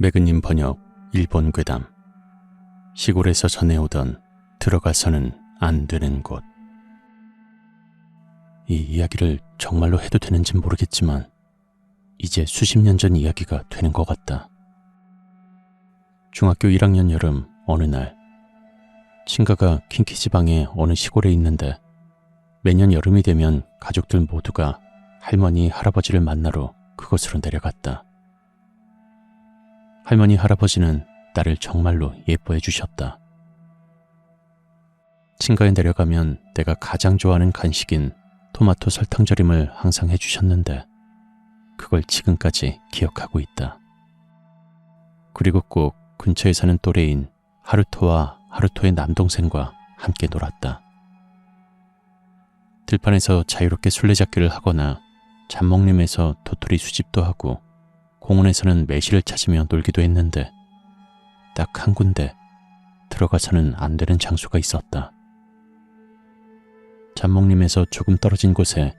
매그님 번역 일본 괴담 시골에서 전해오던 들어가서는 안 되는 곳. 이 이야기를 정말로 해도 되는지 모르겠지만 이제 수십 년 전 이야기가 되는 것 같다. 중학교 1학년 여름 어느 날 친가가 킨키지방의 어느 시골에 있는데 매년 여름이 되면 가족들 모두가 할머니, 할아버지를 만나러 그곳으로 내려갔다. 할머니, 할아버지는 나를 정말로 예뻐해 주셨다. 친가에 내려가면 내가 가장 좋아하는 간식인 토마토 설탕 절임을 항상 해주셨는데 그걸 지금까지 기억하고 있다. 그리고 꼭 근처에 사는 또래인 하루토와 하루토의 남동생과 함께 놀았다. 들판에서 자유롭게 술래잡기를 하거나 잠먹림에서 도토리 수집도 하고 공원에서는 매실을 찾으며 놀기도 했는데 딱 한 군데 들어가서는 안 되는 장소가 있었다. 잠먹림에서 조금 떨어진 곳에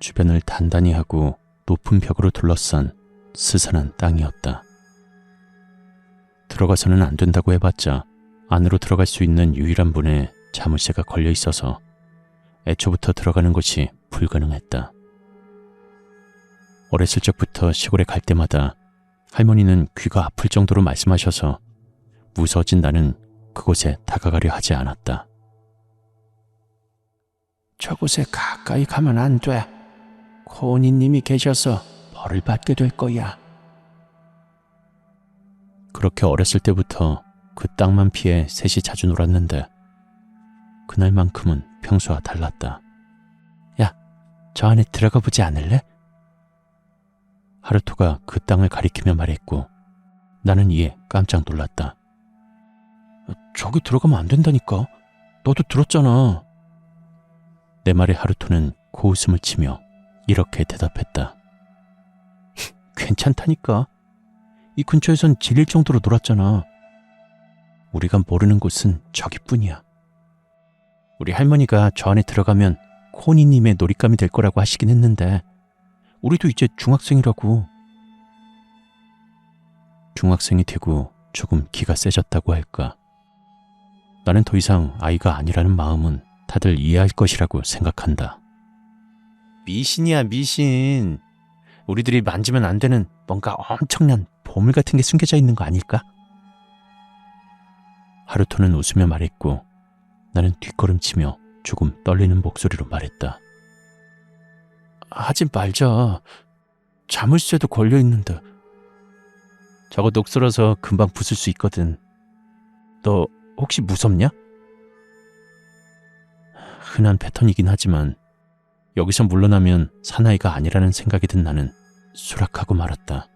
주변을 단단히 하고 높은 벽으로 둘러싼 스산한 땅이었다. 들어가서는 안 된다고 해봤자 안으로 들어갈 수 있는 유일한 문에 자물쇠가 걸려 있어서 애초부터 들어가는 것이 불가능했다. 어렸을 적부터 시골에 갈 때마다 할머니는 귀가 아플 정도로 말씀하셔서 무서워진 나는 그곳에 다가가려 하지 않았다. 저곳에 가까이 가면 안 돼. 코니님이 계셔서 벌을 받게 될 거야. 그렇게 어렸을 때부터 그 땅만 피해 셋이 자주 놀았는데 그날만큼은 평소와 달랐다. 저 안에 들어가 보지 않을래? 하루토가 그 땅을 가리키며 말했고 나는 이에 깜짝 놀랐다. 저기 들어가면 안 된다니까. 너도 들었잖아. 내 말에 하루토는 고웃음을 치며 이렇게 대답했다. 괜찮다니까. 이 근처에선 질릴 정도로 놀았잖아. 우리가 모르는 곳은 저기뿐이야. 우리 할머니가 저 안에 들어가면 코니님의 놀잇감이 될 거라고 하시긴 했는데 우리도 이제 중학생이라고. 중학생이 되고 조금 기가 세졌다고 할까. 나는 더 이상 아이가 아니라는 마음은 다들 이해할 것이라고 생각한다. 미신이야 미신. 우리들이 만지면 안 되는 뭔가 엄청난 보물 같은 게 숨겨져 있는 거 아닐까? 하루토는 웃으며 말했고 나는 뒷걸음치며 조금 떨리는 목소리로 말했다. 하지 말자. 자물쇠도 걸려 있는데. 저거 녹슬어서 금방 부술 수 있거든. 너 혹시 무섭냐? 흔한 패턴이긴 하지만 여기서 물러나면 사나이가 아니라는 생각이 든 나는 수락하고 말았다.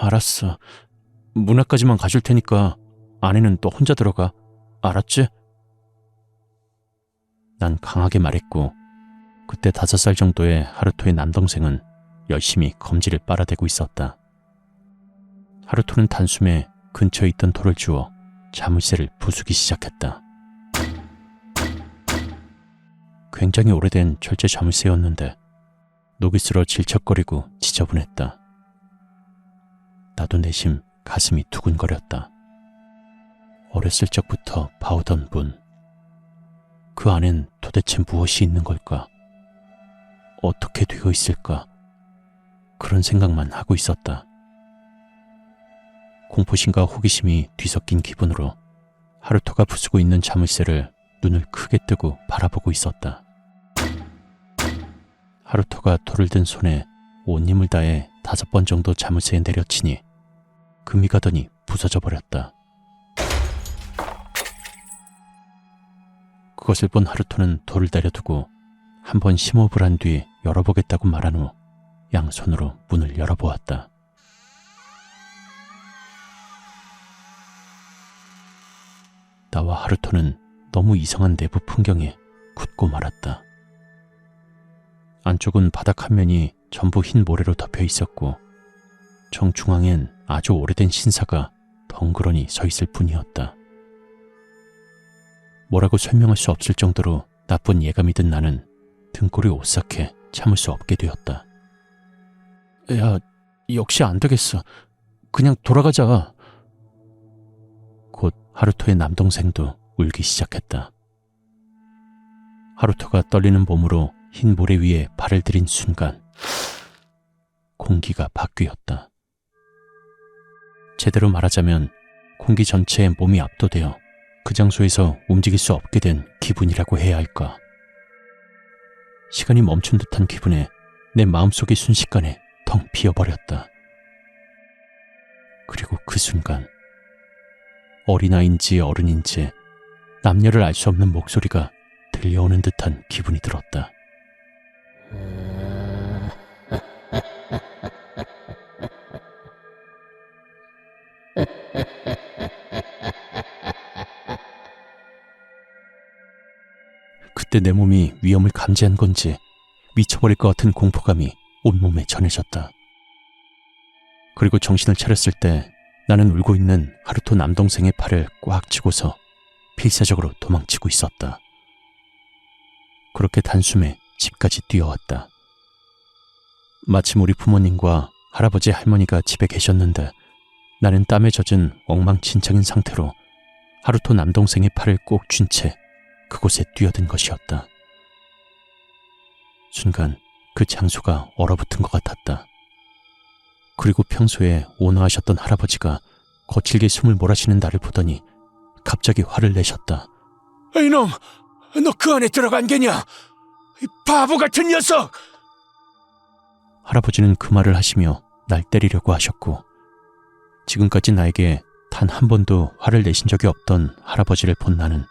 알았어. 문 앞까지만 가줄 테니까 안에는 또 혼자 들어가. 알았지? 난 강하게 말했고 그때 다섯 살 정도의 하루토의 남동생은 열심히 검지를 빨아대고 있었다. 하루토는 단숨에 근처에 있던 돌을 주워 자물쇠를 부수기 시작했다. 굉장히 오래된 철제 자물쇠였는데 녹이 슬어 질척거리고 지저분했다. 나도 내심 가슴이 두근거렸다. 어렸을 적부터 봐오던 문. 그 안엔 도대체 무엇이 있는 걸까? 어떻게 되어 있을까? 그런 생각만 하고 있었다. 공포심과 호기심이 뒤섞인 기분으로 하루토가 부수고 있는 자물쇠를 눈을 크게 뜨고 바라보고 있었다. 하루토가 돌을 든 손에 온 힘을 다해 다섯 번 정도 자물쇠에 내려치니 금이 가더니 부서져 버렸다. 그것을 본 하루토는 돌을 내려두고 한번 심호흡을 한 뒤 열어보겠다고 말한 후 양손으로 문을 열어보았다. 나와 하루토는 너무 이상한 내부 풍경에 굳고 말았다. 안쪽은 바닥 한 면이 전부 흰 모래로 덮여 있었고 정중앙엔 아주 오래된 신사가 덩그러니 서 있을 뿐이었다. 뭐라고 설명할 수 없을 정도로 나쁜 예감이 든 나는 등골이 오싹해 참을 수 없게 되었다. 야, 역시 안 되겠어. 그냥 돌아가자. 곧 하루토의 남동생도 울기 시작했다. 하루토가 떨리는 몸으로 흰 모래 위에 발을 들인 순간 공기가 바뀌었다. 제대로 말하자면 공기 전체에 몸이 압도되어 그 장소에서 움직일 수 없게 된 기분이라고 해야 할까. 시간이 멈춘 듯한 기분에 내 마음속이 순식간에 텅 비어버렸다. 그리고 그 순간 어린아이인지 어른인지 남녀를 알 수 없는 목소리가 들려오는 듯한 기분이 들었다. 그때 내 몸이 위험을 감지한 건지 미쳐버릴 것 같은 공포감이 온몸에 전해졌다. 그리고 정신을 차렸을 때 나는 울고 있는 하루토 남동생의 팔을 꽉 쥐고서 필사적으로 도망치고 있었다. 그렇게 단숨에 집까지 뛰어왔다. 마침 우리 부모님과 할아버지 할머니가 집에 계셨는데 나는 땀에 젖은 엉망진창인 상태로 하루토 남동생의 팔을 꼭 쥔 채 그곳에 뛰어든 것이었다. 순간 그 장소가 얼어붙은 것 같았다. 그리고 평소에 온화하셨던 할아버지가 거칠게 숨을 몰아쉬는 나를 보더니 갑자기 화를 내셨다. 이놈, 너 그 안에 들어간 게냐? 이 바보 같은 녀석! 할아버지는 그 말을 하시며 날 때리려고 하셨고, 지금까지 나에게 단 한 번도 화를 내신 적이 없던 할아버지를 본 나는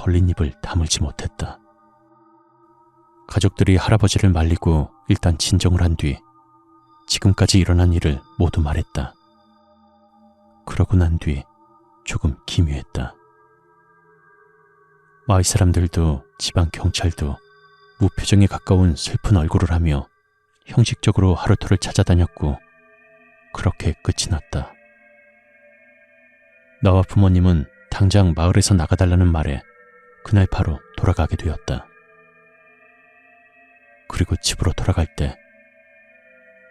벌린 입을 다물지 못했다. 가족들이 할아버지를 말리고 일단 진정을 한 뒤 지금까지 일어난 일을 모두 말했다. 그러고 난 뒤 조금 기묘했다. 마을 사람들도 지방 경찰도 무표정에 가까운 슬픈 얼굴을 하며 형식적으로 하루토를 찾아다녔고 그렇게 끝이 났다. 나와 부모님은 당장 마을에서 나가달라는 말에 그날 바로 돌아가게 되었다. 그리고 집으로 돌아갈 때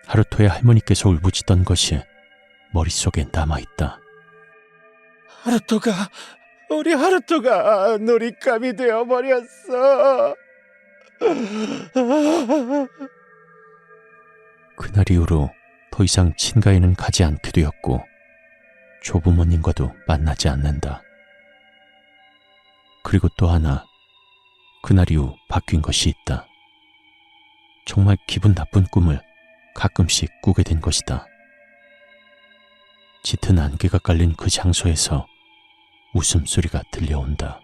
하루토의 할머니께서 울부짖던 것이 머릿속에 남아있다. 하루토가, 우리 하루토가 놀잇감이 되어버렸어. 그날 이후로 더 이상 친가에는 가지 않게 되었고 조부모님과도 만나지 않는다. 그리고 또 하나 그날 이후 바뀐 것이 있다. 정말 기분 나쁜 꿈을 가끔씩 꾸게 된 것이다. 짙은 안개가 깔린 그 장소에서 웃음소리가 들려온다.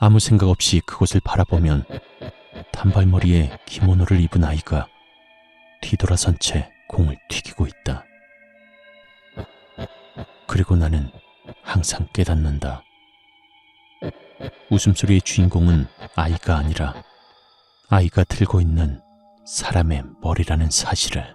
아무 생각 없이 그곳을 바라보면 단발머리에 기모노를 입은 아이가 뒤돌아선 채 공을 튀기고 있다. 그리고 나는 항상 깨닫는다. 웃음소리의 주인공은 아이가 아니라 아이가 들고 있는 사람의 머리라는 사실을.